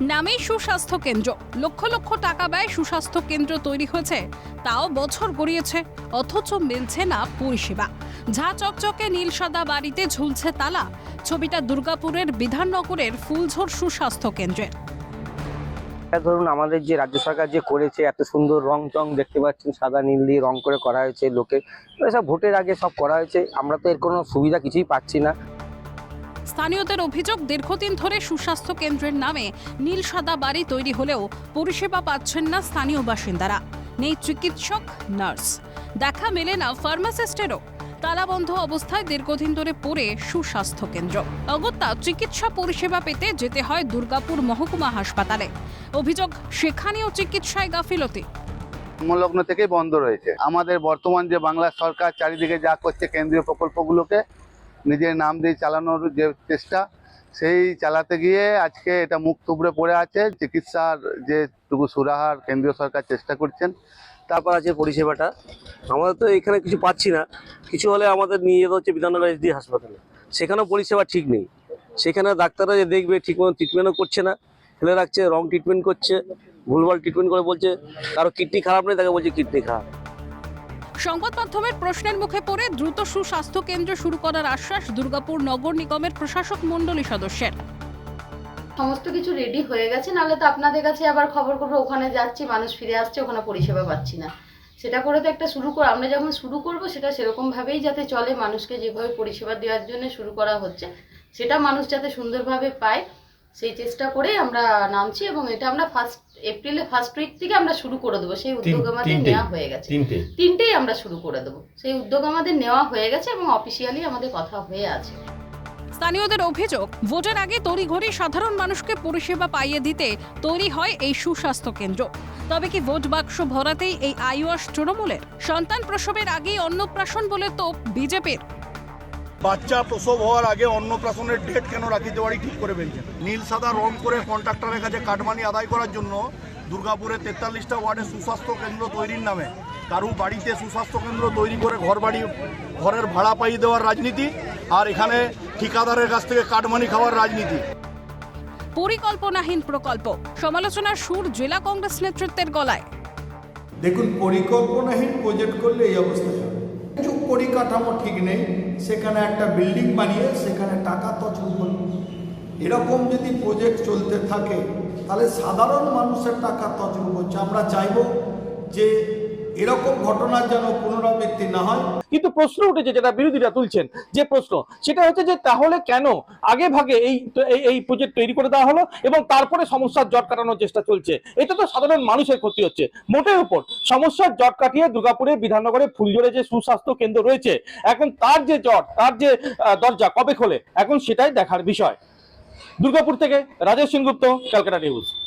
নামেই সুস্বাস্থ্য কেন্দ্র। লক্ষ লক্ষ টাকা ব্যয় সুস্বাস্থ্য কেন্দ্র তৈরি হয়েছে। তাও বছর গড়িয়েছে, অথচ মিলছে না পরিষেবা। ঝা চকচকে নীল সাদা বাড়িতে ঝুলছে তালা। ছবিটা দুর্গাপুরের বিধাননগরের ফুলঝোর সুস্বাস্থ্য কেন্দ্রের ধরুন আমাদের যে রাজ্য সরকার যে করেছে, এত সুন্দর রং টং দেখতে পাচ্ছেন, সাদা, নীল দিয়ে রং করে করা হয়েছে লোকে। সব ভোটের আগে সব করা হয়েছে। আমরা তো এর কোনো সুবিধা কিছুই পাচ্ছি না। স্থানীয়দের অভিযোগ দীর্ঘদিন ধরে সুস্বাস্থ্য কেন্দ্রের নামে নীল সাদা বাড়ি তৈরি হলেও পরিষেবা পাচ্ছেন না স্থানীয় বাসিন্দারা। নেই চিকিৎসক, নার্স। দেখা মেলে না ফার্মাসিস্টেরও। তালাবন্ধ অবস্থায় দীর্ঘদিন ধরে পড়ে সুস্বাস্থ্য কেন্দ্র। অগত্যা চিকিৎসা পরিষেবা পেতে যেতে হয় দুর্গাপুর মহকুমা হাসপাতালে। অভিযোগ, সেখানেও চিকিৎসায় গাফিলতি। জন্মলগ্ন থেকেই বন্ধ রয়েছে। আমাদের বর্তমান যে বাংলা সরকার চারিদিকে যা করছে, কেন্দ্রীয় প্রকল্পগুলোকে নিজের নাম দিয়ে চালানোর যে চেষ্টা, সেই চালাতে গিয়ে আজকে এটা মুখ তুবড়ে পড়ে আছে। চিকিৎসার যে টুকু সুরাহার কেন্দ্রীয় সরকার চেষ্টা করছেন, তারপর আছে পরিষেবাটা। আমাদের তো এখানে কিছু পাচ্ছি না। কিছু হলে আমাদের নিয়ে যেতে হচ্ছে বিধাননগর এসডি হাসপাতালে। সেখানেও পরিষেবা ঠিক নেই। সেখানে ডাক্তাররা যে দেখবে ঠিক মতো ট্রিটমেন্টও করছে না। ফেলে রাখছে রং ট্রিটমেন্ট করছে, ভুলভাল ট্রিটমেন্ট করে বলছে, কারও কিডনি খারাপ নেই, তাকে বলছে কিডনি খারাপ। সংবাদ মাধ্যমের প্রশ্নের মুখে পড়ে দ্রুত সুস্বাস্থ্য কেন্দ্র শুরু করার আশ্বাস দুর্গাপুর নগর নিগমের প্রশাসক মণ্ডলী সদস্যের। সমস্ত কিছু রেডি হয়ে গেছে, নাহলে তো আপনাদের কাছে আবার খবর করব ওখানে যাচ্ছি, মানুষ ফিরে আসছে, ওখানে পরিষেবা পাচ্ছি না। সেটা করে তো একটা শুরু কর আমরা যখন শুরু করব, সেটা সেরকম ভাবেই যাতে চলে মানুষকে যেভাবে পরিষেবা দেওয়ার জন্য শুরু করা হচ্ছে, সেটা মানুষ যাতে সুন্দরভাবে পায়। সেই চেষ্টা করেই আমরা নামছি এবং এটা আমরা ফার্স্ট এপ্রিলে ফার্স্ট উইক থেকে আমরা শুরু করে দেবো। সেই উদ্যোগ আমাদের নেওয়া হয়ে গেছে। তিনটেই। আমরা শুরু করে দেবো। সেই উদ্যোগ আমাদের নেওয়া হয়ে গেছে এবং অফিসিয়ালি আমাদের কথা হয়ে আছে। স্থানীয়দের অভিযোগ ভোটের আগে তড়িঘড়ি সাধারণ মানুষকে পরিষেবা পাইয়ে দিতে তৈরি হয় এই সুস্বাস্থ্য কেন্দ্র। তবে কি ভোট বাক্স ভরাতেই এই আইওয়াস তৃণমূলের? সন্তান প্রসবের আগেই অন্নপ্রাশন বলে তো বিজেপির। বাচ্চা প্রসব হওয়ার আগে অন্নপ্রাশনের ডেট কেন রাখিতে পারি ঠিক করে ফেলছেন? নীল সাদা রং করে কন্ট্রাক্টরের কাছে কাটমানি আদায় করার জন্য দুর্গাপুরের তেতাল্লিশটা ওয়ার্ডে সুস্বাস্থ্য কেন্দ্র তৈরির নামে কারু বাড়িতে সুস্বাস্থ্য কেন্দ্র তৈরি করে ঘর বাড়ি ঘরের ভাড়া পাইয়ে দেওয়ার রাজনীতি আর এখানে ঠিকাদারের কাছ থেকে কাটমানি খাওয়ার রাজনীতি। পরিকল্পনাহীন প্রকল্প। সমালোচনার সুর জেলা কংগ্রেস নেতৃত্বের গলায়। দেখুন পরিকল্পনাহীন প্রজেক্ট করলে এই অবস্থা কিছু পরিকাঠামো ঠিক নেই সেখানে একটা বিল্ডিং বানিয়ে সেখানে টাকা তছল করল এরকম যদি প্রজেক্ট চলতে থাকে, তাহলে সাধারণ মানুষের টাকা তছল করছে আমরা চাইব যে এরকম ঘটনার যেন পুনরাবৃত্তি না হয়। কিন্তু প্রশ্ন উঠেছে যেটা বিরোধীরা তুলছেন, যে প্রশ্ন, সেটা হচ্ছে যে তাহলে কেন আগে ভাগে এই, এই- প্রজেক্ট তৈরি করে দেওয়া হলো এবং তারপরে সমস্যার জট কাটানোর চেষ্টা চলছে? এটা তো সাধারণ মানুষের ক্ষতি হচ্ছে। মোটের উপর, সমস্যার জট কাটিয়ে দুর্গাপুরে, বিধাননগরে ফুলজোরে যে সুস্বাস্থ্য কেন্দ্র রয়েছে, এখন তার যে জট, তার যে দরজা কবে খোলে? এখন সেটাই দেখার বিষয়। দুর্গাপুর থেকে রাজেশ সেনগুপ্ত, ক্যালকাটা নিউজ।